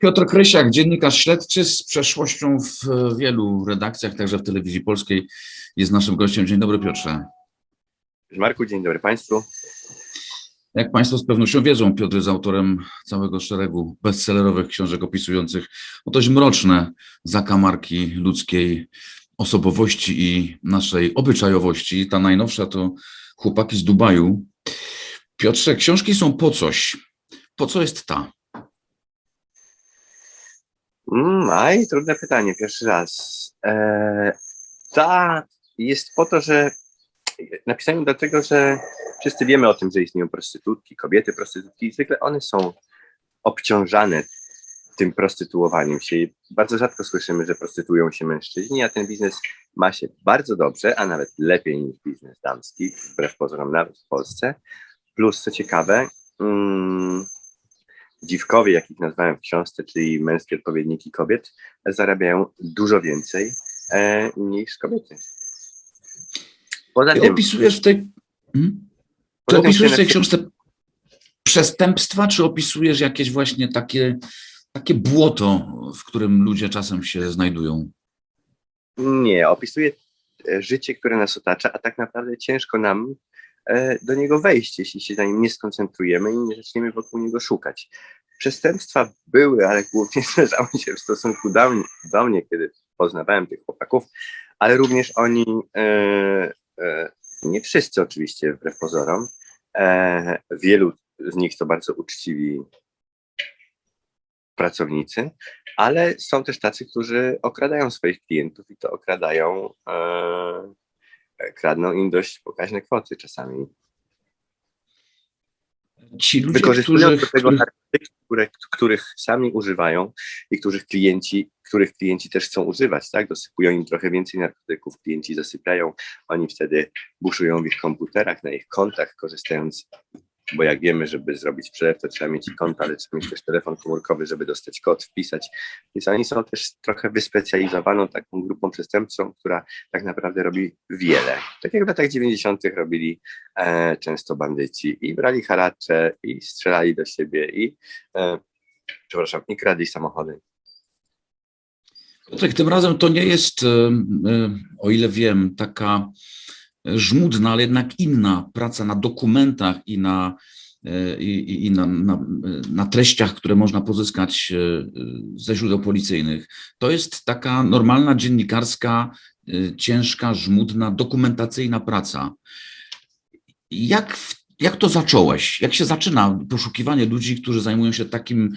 Piotr Krysiak, dziennikarz śledczy z przeszłością w wielu redakcjach, także w telewizji polskiej, jest naszym gościem. Dzień dobry, Piotrze. Marku, dzień dobry Państwu. Jak Państwo z pewnością wiedzą, Piotr jest autorem całego szeregu bestsellerowych książek opisujących no, dość mroczne zakamarki ludzkiej osobowości i naszej obyczajowości. Ta najnowsza to Chłopaki z Dubaju. Piotrze, książki są po coś. Po co jest ta? Mm, aj, trudne pytanie, pierwszy raz. E, ta jest po to, że napisałem dlatego, że wszyscy wiemy o tym, że istnieją prostytutki, kobiety prostytutki i zwykle one są obciążane tym prostytuowaniem się. Bardzo rzadko słyszymy, że prostytują się mężczyźni, a ten biznes ma się bardzo dobrze, a nawet lepiej niż biznes damski, wbrew pozorom nawet w Polsce. Plus, co ciekawe, mm, dziwkowie, jak ich nazwałem w książce, czyli męskie odpowiedniki kobiet, zarabiają dużo więcej e, niż kobiety. Poza Ty tym, opisujesz w tej. Hmm? Ty opisujesz w tej książce przestępstwa, czy opisujesz jakieś właśnie takie, takie błoto, w którym ludzie czasem się znajdują? Nie, opisuję e, życie, które nas otacza, a tak naprawdę ciężko nam do niego wejść, jeśli się na nim nie skoncentrujemy i nie zaczniemy wokół niego szukać. Przestępstwa były, ale głównie zdarzały się w stosunku do mnie, do mnie kiedy poznawałem tych chłopaków, ale również oni, e, e, nie wszyscy oczywiście, wbrew pozorom, e, wielu z nich to bardzo uczciwi pracownicy, ale są też tacy, którzy okradają swoich klientów i to okradają, e, kradną im dość pokaźne kwoty czasami. Ci ludzie, Wykorzystują których, do tego których, narkotyki, które, których sami używają i których klienci, których klienci też chcą używać, tak? Dosypują im trochę więcej narkotyków, klienci zasypiają, oni wtedy buszują w ich komputerach, na ich kontach, korzystając, bo jak wiemy, żeby zrobić przelew, to trzeba mieć i konto, ale trzeba mieć też telefon komórkowy, żeby dostać kod, wpisać. Więc oni są też trochę wyspecjalizowaną taką grupą przestępczą, która tak naprawdę robi wiele. Tak jak w latach 90. robili e, często bandyci i brali haracze i strzelali do siebie i e, przepraszam, i kradli samochody. Piotrek, tym razem to nie jest, e, e, o ile wiem, taka żmudna, ale jednak inna praca na dokumentach i na, e, i, i- na, na, na treściach, które można pozyskać e, ze źródeł policyjnych. To jest taka normalna dziennikarska, e, ciężka, żmudna, dokumentacyjna praca. Jak, w- jak to zacząłeś? Jak się zaczyna poszukiwanie ludzi, którzy zajmują się takim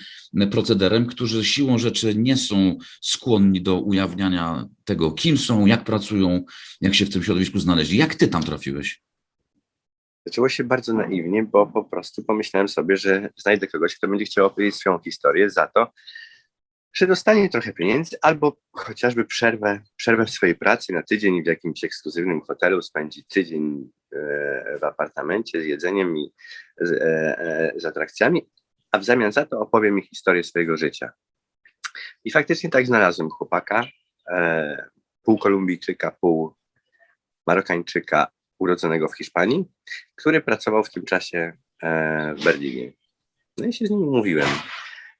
procederem, którzy siłą rzeczy nie są skłonni do ujawniania tego, kim są, jak pracują, jak się w tym środowisku znaleźli? Jak ty tam trafiłeś? Zaczęło się bardzo naiwnie, bo po prostu pomyślałem sobie, że znajdę kogoś, kto będzie chciał opowiedzieć swoją historię za to, że dostanie trochę pieniędzy albo chociażby przerwę, przerwę w swojej pracy na tydzień w jakimś ekskluzywnym hotelu, spędzi tydzień e, w apartamencie z jedzeniem i z, e, e, z atrakcjami, a w zamian za to opowie mi historię swojego życia. I faktycznie tak znalazłem chłopaka, pół Kolumbijczyka, pół Marokańczyka, urodzonego w Hiszpanii, który pracował w tym czasie w Berlinie. No i się z nim umówiłem.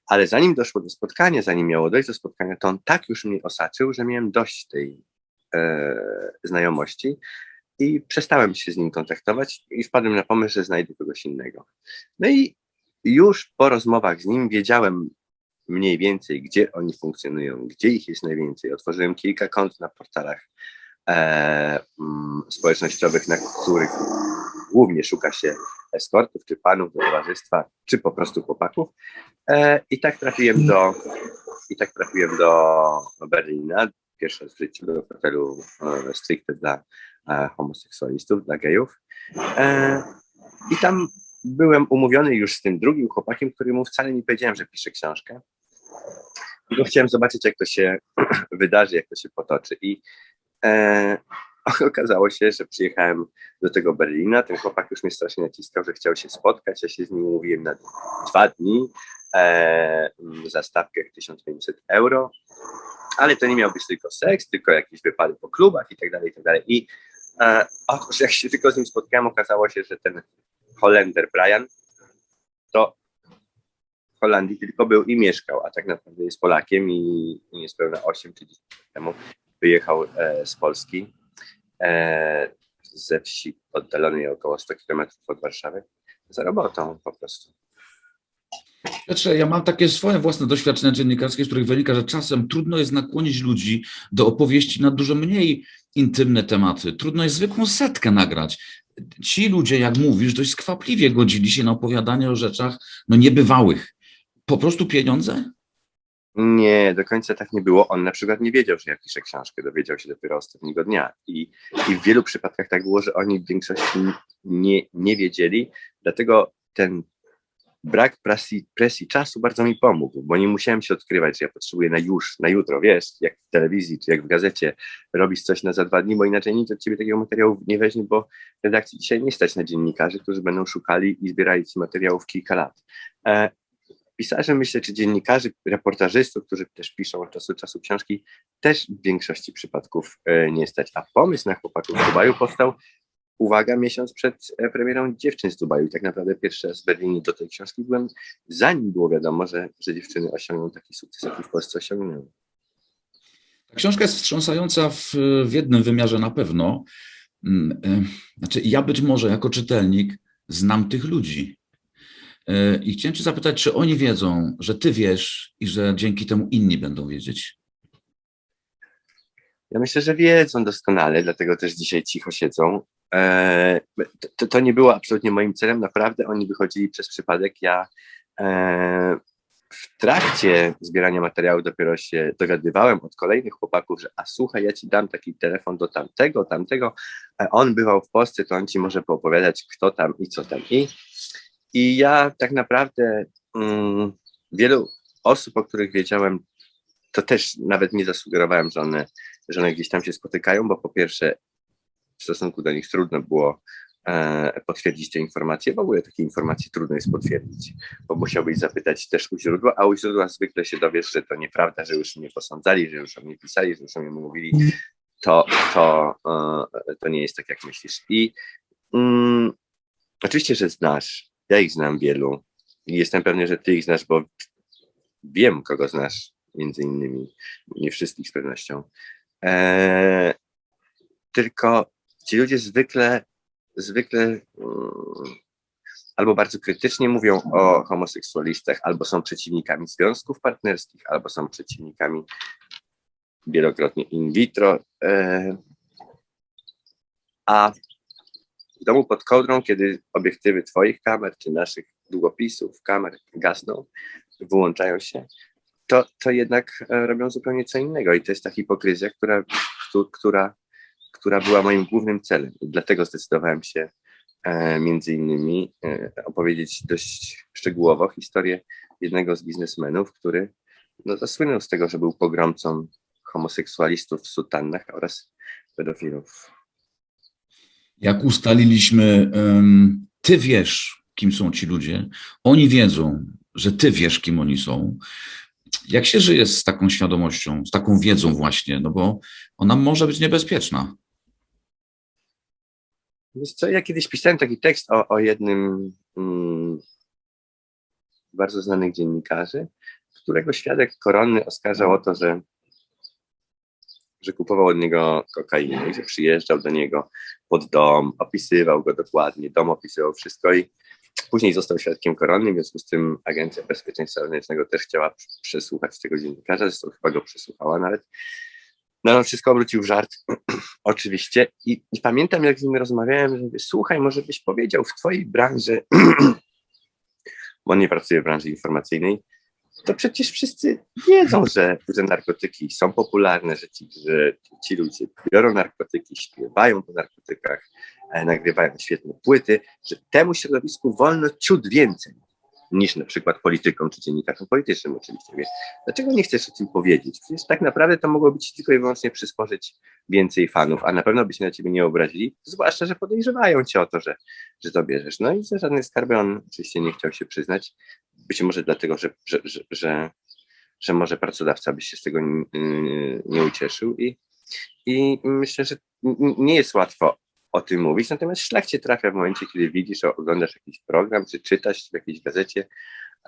Ale zanim doszło do spotkania, zanim miało dojść do spotkania, to on tak już mnie osaczył, że miałem dość tej e, znajomości i przestałem się z nim kontaktować i wpadłem na pomysł, że znajdę kogoś innego. No i już po rozmowach z nim wiedziałem mniej więcej, gdzie oni funkcjonują, gdzie ich jest najwięcej. Otworzyłem kilka kont na portalach e, mm, społecznościowych, na których głównie szuka się eskortów, czy panów do towarzystwa, czy po prostu chłopaków. E, I tak trafiłem do i tak trafiłem do Berlina, pierwszy raz w życiu do hotelu e, stricte dla e, homoseksualistów, dla gejów. I tam byłem umówiony już z tym drugim chłopakiem, któremu wcale nie powiedziałem, że piszę książkę. Tylko chciałem zobaczyć, jak to się wydarzy, jak to się potoczy. I e, okazało się, że przyjechałem do tego Berlina. Ten chłopak już mnie strasznie naciskał, że chciał się spotkać. Ja się z nim umówiłem na dwa dni e, za stawkę 1500 euro. Ale to nie miał być tylko seks, tylko jakieś wypady po klubach i tak dalej, i tak dalej. I e, jak się tylko z nim spotkałem, okazało się, że ten Holender Brian to Holandii tylko był i mieszkał, a tak naprawdę jest Polakiem i niespełna 8 czy 10 lat temu wyjechał e, z Polski ze wsi oddalonej około 100 km od Warszawy za robotą po prostu. Piotrze, ja mam takie swoje własne doświadczenia dziennikarskie, z których wynika, że czasem trudno jest nakłonić ludzi do opowieści na dużo mniej intymne tematy. Trudno jest zwykłą setkę nagrać. Ci ludzie, jak mówisz, dość skwapliwie godzili się na opowiadanie o rzeczach no, niebywałych. Po prostu pieniądze? Nie, do końca tak nie było. On na przykład nie wiedział, że ja piszę książkę, dowiedział się dopiero ostatniego dnia. I, i w wielu przypadkach tak było, że oni w większości nie, nie wiedzieli, dlatego ten brak presji, presji czasu bardzo mi pomógł, bo nie musiałem się odkrywać, że ja potrzebuję na już, na jutro, wiesz, jak w telewizji czy jak w gazecie, robisz coś na za dwa dni, bo inaczej nikt od ciebie takiego materiału nie weźmie, bo redakcji dzisiaj nie stać na dziennikarzy, którzy będą szukali i zbierali ci materiałów kilka lat. Pisarze, myślę, czy dziennikarzy, reportażystów, którzy też piszą od czasu do czasu książki, też w większości przypadków e, nie stać. A pomysł na chłopaków z Dubaju powstał uwaga, miesiąc przed e, premierą Dziewczyn z Dubaju. Tak naprawdę pierwszy raz w Berlinie do tej książki byłem, zanim było wiadomo, że, że dziewczyny osiągną taki sukces, jaki w Polsce osiągnęły. Ta książka jest wstrząsająca w, w jednym wymiarze na pewno. Mm, e, znaczy, ja być może jako czytelnik znam tych ludzi. E, I chciałem Cię zapytać, czy oni wiedzą, że Ty wiesz i że dzięki temu inni będą wiedzieć? Ja myślę, że wiedzą doskonale, dlatego też dzisiaj cicho siedzą. E, to, to, nie było absolutnie moim celem, naprawdę oni wychodzili przez przypadek. Ja e, w trakcie zbierania materiału dopiero się dowiadywałem od kolejnych chłopaków, że a słuchaj, ja ci dam taki telefon do tamtego, tamtego. On bywał w Polsce, to on ci może poopowiadać, kto tam i co tam. I, i ja tak naprawdę mm, wielu osób, o których wiedziałem, to też nawet nie zasugerowałem, że one, że one gdzieś tam się spotykają, bo po pierwsze w stosunku do nich trudno było e, potwierdzić te informacje. W ogóle takie informacje trudno jest potwierdzić, bo musiałbyś zapytać też u źródła, a u źródła zwykle się dowiesz, że to nieprawda, że już mnie posądzali, że już o mnie pisali, że już o mnie mówili. To, to, e, to nie jest tak, jak myślisz. I mm, oczywiście, że znasz. Ja ich znam wielu. I jestem pewny, że ty ich znasz, bo wiem, kogo znasz, między innymi. Nie wszystkich z pewnością. E, tylko ci ludzie zwykle, zwykle um, albo bardzo krytycznie mówią o homoseksualistach, albo są przeciwnikami związków partnerskich, albo są przeciwnikami wielokrotnie in vitro. E, a w domu pod kołdrą, kiedy obiektywy Twoich kamer czy naszych długopisów, kamer gasną, wyłączają się, to, to jednak e, robią zupełnie co innego. I to jest ta hipokryzja, która, która która była moim głównym celem. I dlatego zdecydowałem się e, między innymi e, opowiedzieć dość szczegółowo historię jednego z biznesmenów, który no, zasłynął z tego, że był pogromcą homoseksualistów w sutannach oraz pedofilów. Jak ustaliliśmy, ty wiesz, kim są ci ludzie, oni wiedzą, że ty wiesz, kim oni są. Jak się żyje z taką świadomością, z taką wiedzą właśnie, no bo ona może być niebezpieczna. Wiesz co, ja kiedyś pisałem taki tekst o, o jednym mm, bardzo znanych dziennikarzy, którego świadek koronny oskarżał o to, że, że kupował od niego kokainę i że przyjeżdżał do niego pod dom, opisywał go dokładnie, dom opisywał wszystko i później został świadkiem koronnym, w związku z tym Agencja Bezpieczeństwa Wewnętrznego też chciała przesłuchać tego dziennikarza, zresztą chyba go przesłuchała nawet. No on wszystko obrócił w żart, oczywiście. I, I, pamiętam, jak z nim rozmawiałem, że mówię, słuchaj, może byś powiedział w twojej branży, bo on nie pracuje w branży informacyjnej, to przecież wszyscy wiedzą, że, że narkotyki są popularne, że ci, że ci ludzie biorą narkotyki, śpiewają po narkotykach, e, nagrywają świetne płyty, że temu środowisku wolno ciut więcej niż na przykład polityką czy dziennikarzom politycznym oczywiście. Wie. Dlaczego nie chcesz o tym powiedzieć? Przecież tak naprawdę to mogłoby ci tylko i wyłącznie przysporzyć więcej fanów, a na pewno by się na ciebie nie obrazili, zwłaszcza, że podejrzewają cię o to, że, że to bierzesz. No i za żadne skarby on oczywiście nie chciał się przyznać. Być może dlatego, że, że, że, że, że może pracodawca by się z tego nie, nie ucieszył i, i myślę, że nie jest łatwo o tym mówić, natomiast szlak cię trafia w momencie, kiedy widzisz, oglądasz jakiś program, czy czytasz w jakiejś gazecie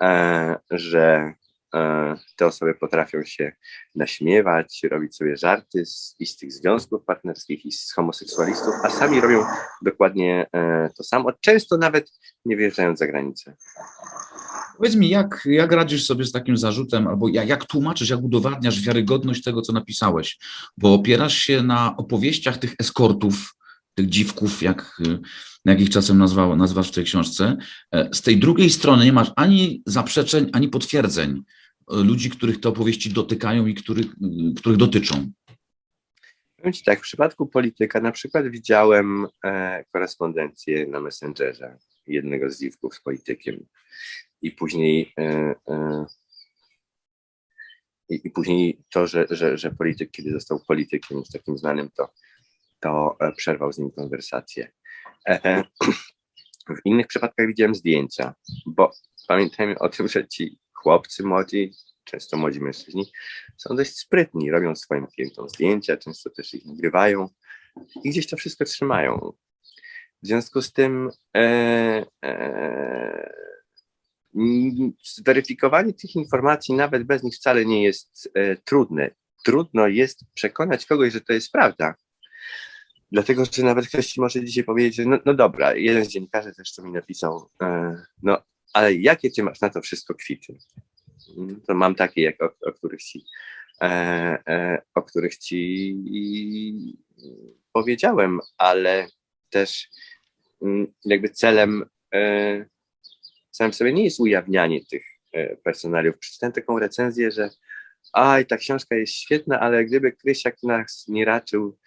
e, że e, te osoby potrafią się naśmiewać, robić sobie żarty z, i z tych związków partnerskich, i z homoseksualistów, a sami robią dokładnie e, to samo, często nawet nie wyjeżdżając za granicę. Powiedz mi, jak, jak radzisz sobie z takim zarzutem, albo jak, jak tłumaczysz, jak udowadniasz wiarygodność tego, co napisałeś? Bo opierasz się na opowieściach tych eskortów, tych dziwków, jak, jak ich czasem nazwał, nazwasz w tej książce. E, z tej drugiej strony nie masz ani zaprzeczeń, ani potwierdzeń e, ludzi, których te opowieści dotykają i których, których dotyczą. Powiem Ci tak, w przypadku polityka na przykład widziałem e, korespondencję na Messengerze jednego z dziwków z politykiem i później e, e, i, i, później to, że, że, że polityk, kiedy został politykiem już takim znanym, to, to e, przerwał z nim konwersację. W innych przypadkach widziałem zdjęcia, bo pamiętajmy o tym, że ci chłopcy młodzi, często młodzi mężczyźni, są dość sprytni, robią swoim klientom zdjęcia, często też ich nagrywają i gdzieś to wszystko trzymają. W związku z tym e, e, zweryfikowanie tych informacji, nawet bez nich, wcale nie jest e, trudne. Trudno jest przekonać kogoś, że to jest prawda. Dlatego, że nawet ktoś ci może dzisiaj powiedzieć, że no, no dobra, jeden z dziennikarzy zresztą mi napisał, e, no ale jakie ty masz na to wszystko kwity? To mam takie, jak, o, o których ci, e, e, o których ci powiedziałem, ale też mm, jakby celem e, sam sobie nie jest ujawnianie tych e, personaliów. Przeczytałem taką recenzję, że aj, ta książka jest świetna, ale gdyby Krysiak nas nie raczył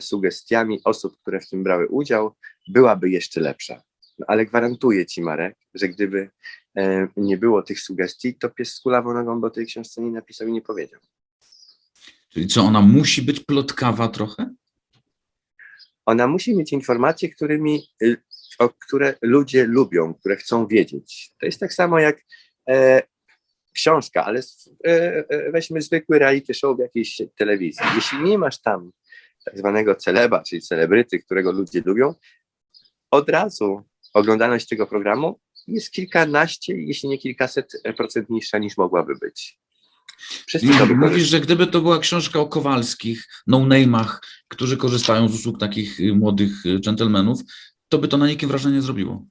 sugestiami osób, które w tym brały udział, byłaby jeszcze lepsza. No, ale gwarantuję Ci, Marek, że gdyby e, nie było tych sugestii, to pies z kulawą nogą bo tej książce nie napisał i nie powiedział. Czyli co, ona musi być plotkawa trochę? Ona musi mieć informacje, którymi y, o które ludzie lubią, które chcą wiedzieć. To jest tak samo jak e, książka, ale e, e, weźmy zwykły reality show w jakiejś telewizji. Jeśli nie masz tam tak zwanego celeba, czyli celebryty, którego ludzie lubią, od razu oglądalność tego programu jest kilkanaście, jeśli nie kilkaset procent niższa niż mogłaby być. Mówisz, że gdyby to była książka o Kowalskich, no-name'ach, którzy korzystają z usług takich y, młodych y, dżentelmenów, to by to na nikim wrażenie nie zrobiło.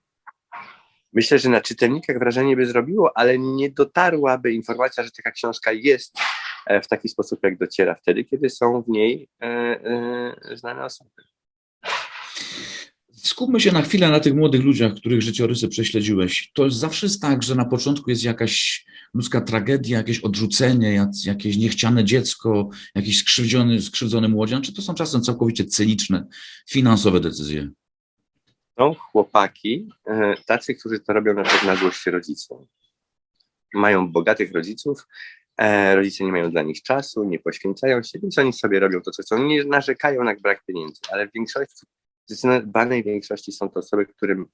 Myślę, że na czytelnikach wrażenie by zrobiło, ale nie dotarłaby informacja, że taka książka jest w taki sposób, jak dociera wtedy, kiedy są w niej e, e, znane osoby. Skupmy się na chwilę na tych młodych ludziach, których życiorysy prześledziłeś. To jest zawsze jest tak, że na początku jest jakaś ludzka tragedia, jakieś odrzucenie, jakieś niechciane dziecko, jakiś skrzywdzony, skrzywdzony młodzian, czy to są czasem całkowicie cyniczne, finansowe decyzje? są chłopaki, e, tacy, którzy to robią na przykład na złość rodzicom. Mają bogatych rodziców, e, rodzice nie mają dla nich czasu, nie poświęcają się, więc oni sobie robią to, co chcą. Nie narzekają na brak pieniędzy, ale w większości, w zdecydowanej większości są to osoby, którym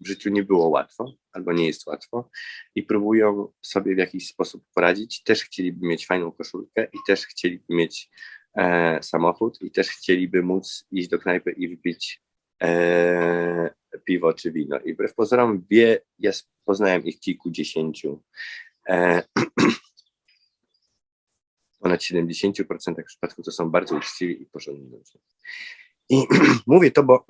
w życiu nie było łatwo, albo nie jest łatwo i próbują sobie w jakiś sposób poradzić. Też chcieliby mieć fajną koszulkę i też chcieliby mieć e, samochód i też chcieliby móc iść do knajpy i wypić e, piwo czy wino. I wbrew pozorom wie, ja poznałem ich kilkudziesięciu, e, ponad 70% przypadków to są bardzo uczciwi i porządni ludzie. I mówię to, bo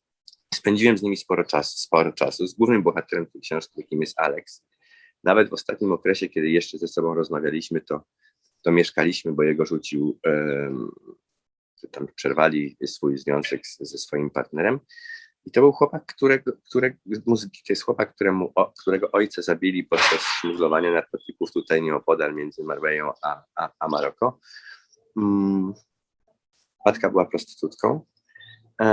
spędziłem z nimi sporo czasu, sporo czasu, z głównym bohaterem tej książki, jakim jest Alex. Nawet w ostatnim okresie, kiedy jeszcze ze sobą rozmawialiśmy, to, to mieszkaliśmy, bo jego rzucił um, tam przerwali swój związek ze swoim partnerem. I to był chłopak, którego, którego to jest chłopak, któremu, którego ojca zabili podczas szmuglowania narkotyków tutaj nieopodal między Marbellą a, a, a Maroko. Mm. Matka była prostytutką. E,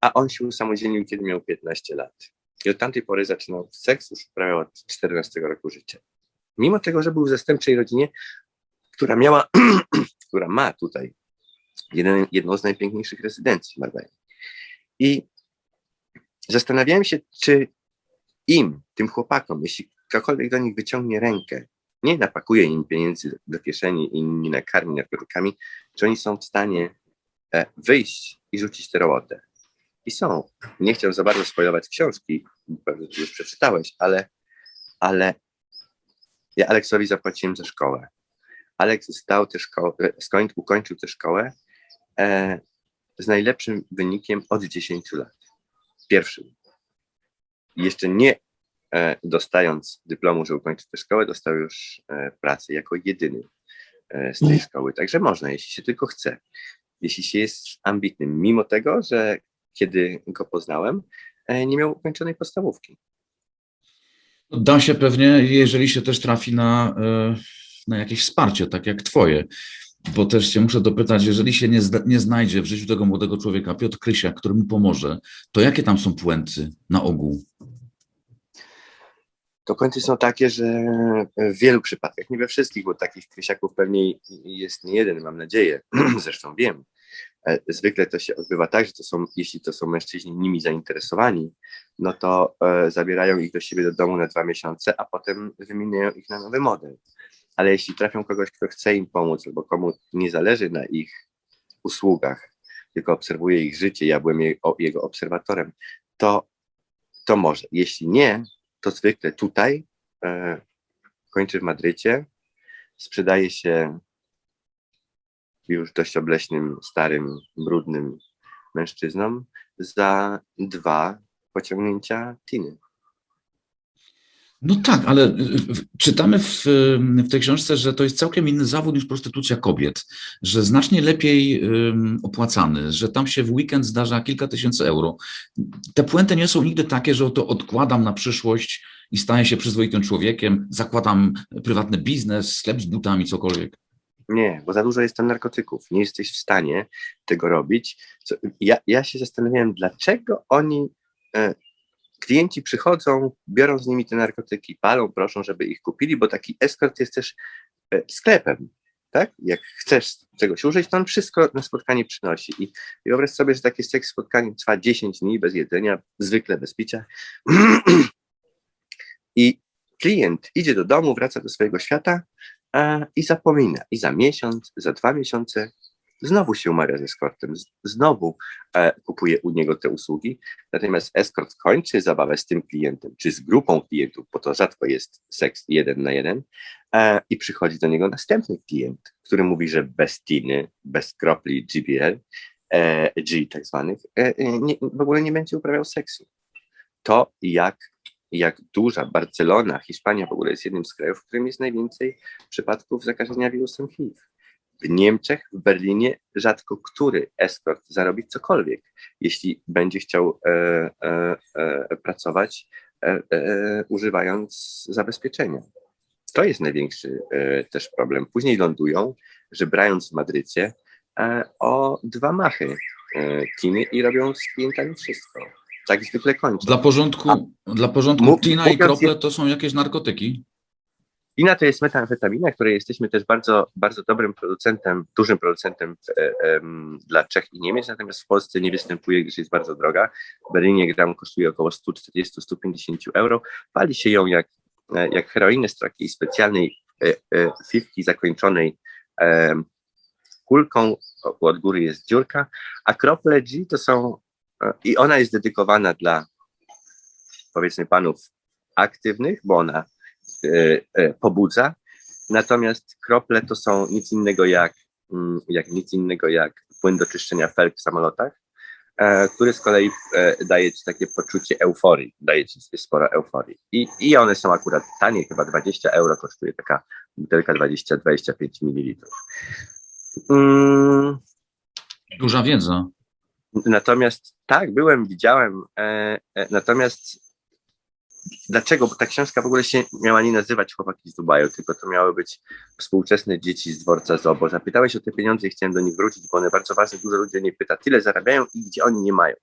a on się usamodzielnił, kiedy miał 15 lat. I od tamtej pory zaczynał seks już prawie od 14 roku życia. Mimo tego, że był w zastępczej rodzinie, która miała, która ma tutaj jeden, jedną z najpiękniejszych rezydencji Marbella. I zastanawiałem się, czy im, tym chłopakom, jeśli ktokolwiek do nich wyciągnie rękę, nie napakuje im pieniędzy do kieszeni i nie nakarmi narkotykami, czy oni są w stanie e, wyjść i rzucić tę robotę. i są. Nie chciałem za bardzo spoilować książki, pewnie już przeczytałeś, ale, ale ja Aleksowi zapłaciłem za szkołę. Aleks zdał tę szkołę, skoń, ukończył tę szkołę e, z najlepszym wynikiem od 10 lat. Pierwszym. Jeszcze nie e, dostając dyplomu, że ukończył tę szkołę, dostał już e, pracę jako jedyny e, z tej szkoły. Także można, jeśli się tylko chce. Jeśli się jest ambitnym, mimo tego, że kiedy go poznałem, e, nie miał ukończonej podstawówki. Da się pewnie, jeżeli się też trafi na, e, na jakieś wsparcie, tak jak twoje. Bo też się muszę dopytać, jeżeli się nie, zda, nie znajdzie w życiu tego młodego człowieka Piotr Krysia, który mu pomoże, to jakie tam są puenty na ogół? To puenty są takie, że w wielu przypadkach, nie we wszystkich, bo takich krysiaków pewnie jest nie jeden, mam nadzieję, zresztą wiem. E, zwykle to się odbywa tak, że to są, jeśli to są mężczyźni nimi zainteresowani, no to e, zabierają ich do siebie do domu na dwa miesiące, a potem wymieniają ich na nowy model. Ale jeśli trafią kogoś, kto chce im pomóc, albo komu nie zależy na ich usługach, tylko obserwuje ich życie, ja byłem je, o, jego obserwatorem, to, to może. Jeśli nie, to zwykle tutaj e, kończy w Madrycie, sprzedaje się już dość obleśnym, starym, brudnym mężczyznom za dwa pociągnięcia tiny. No tak, ale czytamy w, w tej książce, że to jest całkiem inny zawód niż prostytucja kobiet, że znacznie lepiej opłacany, że tam się w weekend zdarza kilka tysięcy euro. Te puenty nie są nigdy takie, że to odkładam na przyszłość i staję się przyzwoitym człowiekiem, zakładam prywatny biznes, sklep z butami, cokolwiek. Nie, bo za dużo jest tam narkotyków. Nie jesteś w stanie tego robić. Co, ja, ja się zastanawiałem, dlaczego oni, e, klienci przychodzą, biorą z nimi te narkotyki, palą, proszą, żeby ich kupili, bo taki eskort jest też e, sklepem. Tak? Jak chcesz czegoś użyć, to on wszystko na spotkanie przynosi. I, i wyobraź sobie, że takie seks spotkanie trwa 10 dni bez jedzenia, zwykle bez picia. I klient idzie do domu, wraca do swojego świata, i zapomina. I za miesiąc, za dwa miesiące znowu się umawia z eskortem, znowu e, kupuje u niego te usługi. Natomiast eskort kończy zabawę z tym klientem, czy z grupą klientów, bo to rzadko jest seks jeden na jeden, e, i przychodzi do niego następny klient, który mówi, że bez tiny, bez kropli GBL, e, G tak zwanych, nie, w ogóle nie będzie uprawiał seksu. To, jak jak duża Barcelona, Hiszpania w ogóle jest jednym z krajów, w którym jest najwięcej przypadków zakażenia wirusem HIV. W Niemczech, w Berlinie rzadko który eskort zarobi cokolwiek, jeśli będzie chciał e, e, e, pracować e, e, używając zabezpieczenia. To jest największy też problem. Później lądują, że brając w Madrycie o dwa machy kiny i robią z klientami wszystko tak zwykle kończy. Dla porządku, A, dla porządku tina i krople to są jakieś narkotyki? Tina to jest metamfetamina, której jesteśmy też bardzo, bardzo dobrym producentem, dużym producentem w, e, e, dla Czech i Niemiec, natomiast w Polsce nie występuje, gdyż jest bardzo droga. W Berlinie gram kosztuje około 140-150 euro. Pali się ją jak, e, jak heroinę z takiej specjalnej e, e, fifki zakończonej kulką, od góry jest dziurka, a krople G to są i ona jest dedykowana dla, powiedzmy, panów aktywnych, bo ona e, e, pobudza. Natomiast krople to są nic innego jak, mm, jak nic innego jak płyn do czyszczenia felg w samolotach, e, który z kolei daje ci takie poczucie euforii, daje ci sporo euforii. I, I one są akurat tanie, chyba 20 euro kosztuje taka butelka 20-25 ml. Mm. Duża wiedza. Natomiast tak, byłem, widziałem. E, e, natomiast dlaczego? Bo ta książka w ogóle się miała nie nazywać Chłopaki z Dubaju, tylko to miały być współczesne dzieci z dworca Zobo. Zapytałeś o te pieniądze i chciałem do nich wrócić, bo one bardzo ważne, dużo ludzi nie pyta, tyle zarabiają i gdzie oni nie mają.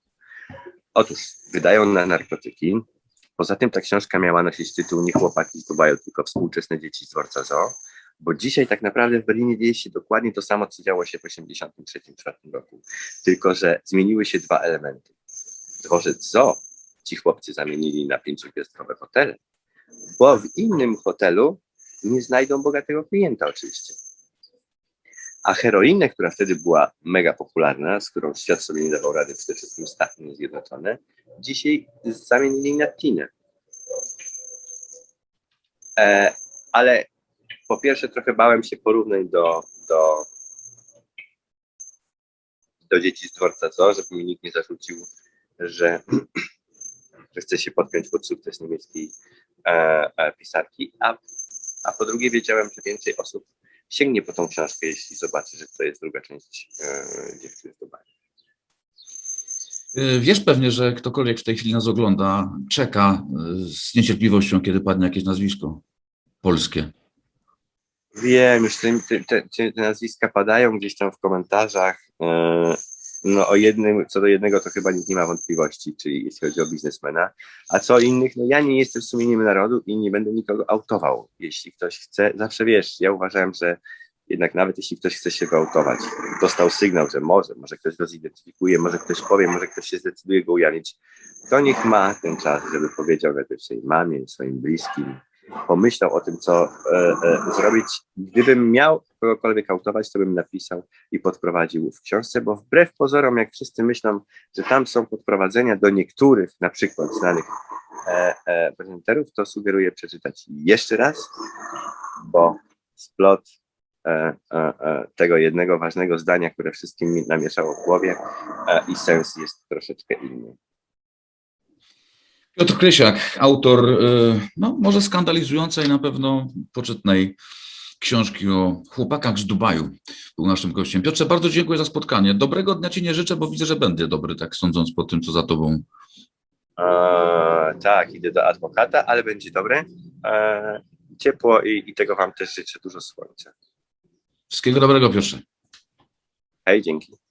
Otóż wydają na narkotyki. Poza tym ta książka miała nosić tytuł nie Chłopaki z Dubaju, tylko współczesne dzieci z dworca Zoo bo dzisiaj tak naprawdę w Berlinie dzieje się dokładnie to samo, co działo się w 1983-1984 roku, tylko że zmieniły się dwa elementy. Dworzec Zoo ci chłopcy zamienili na pięciogwiazdkowe hotele, bo w innym hotelu nie znajdą bogatego klienta oczywiście. A heroinę, która wtedy była mega popularna, z którą świat sobie nie dawał rady, przede wszystkim Stany Zjednoczone, dzisiaj zamienili na tinę. E, ale po pierwsze trochę bałem się porównań do, do, do dzieci z dworca, co? Żeby mi nikt nie zarzucił, że, że chce się podpiąć pod sukces niemieckiej e, e, pisarki. A, a po drugie wiedziałem, że więcej osób sięgnie po tą książkę, jeśli zobaczy, że to jest druga część e, dziewczyny z Dubaju. Y, Wiesz pewnie, że ktokolwiek w tej chwili nas ogląda, czeka z niecierpliwością, kiedy padnie jakieś nazwisko polskie. Wiem, już te, te, te nazwiska padają gdzieś tam w komentarzach. No o jednym, co do jednego to chyba nikt nie ma wątpliwości, czyli jeśli chodzi o biznesmena. A co o innych, no ja nie jestem sumieniem narodu i nie będę nikogo autował. Jeśli ktoś chce, zawsze wiesz, ja uważałem, że jednak nawet jeśli ktoś chce się wyautować, dostał sygnał, że może, może ktoś go zidentyfikuje, może ktoś powie, może ktoś się zdecyduje go ujawnić, to niech ma ten czas, żeby powiedział najpierw swojej mamie, swoim bliskim, pomyślał o tym, co e, e, zrobić. Gdybym miał kogokolwiek autować, to bym napisał i podprowadził w książce, bo wbrew pozorom, jak wszyscy myślą, że tam są podprowadzenia do niektórych, na przykład znanych e, e, prezenterów, to sugeruję przeczytać jeszcze raz, bo splot e, e, tego jednego ważnego zdania, które wszystkim mi namieszało w głowie i sens jest troszeczkę inny. Piotr Krysiak, autor, y, no może skandalizującej, na pewno poczytnej książki o chłopakach z Dubaju, był naszym gościem. Piotrze, bardzo dziękuję za spotkanie. Dobrego dnia Ci nie życzę, bo widzę, że będę dobry, tak sądząc po tym, co za Tobą. E, tak, idę do adwokata, ale będzie dobre. E, ciepło i, i tego Wam też życzę dużo słońca. Wszystkiego dobrego, Piotrze. Hej, dzięki.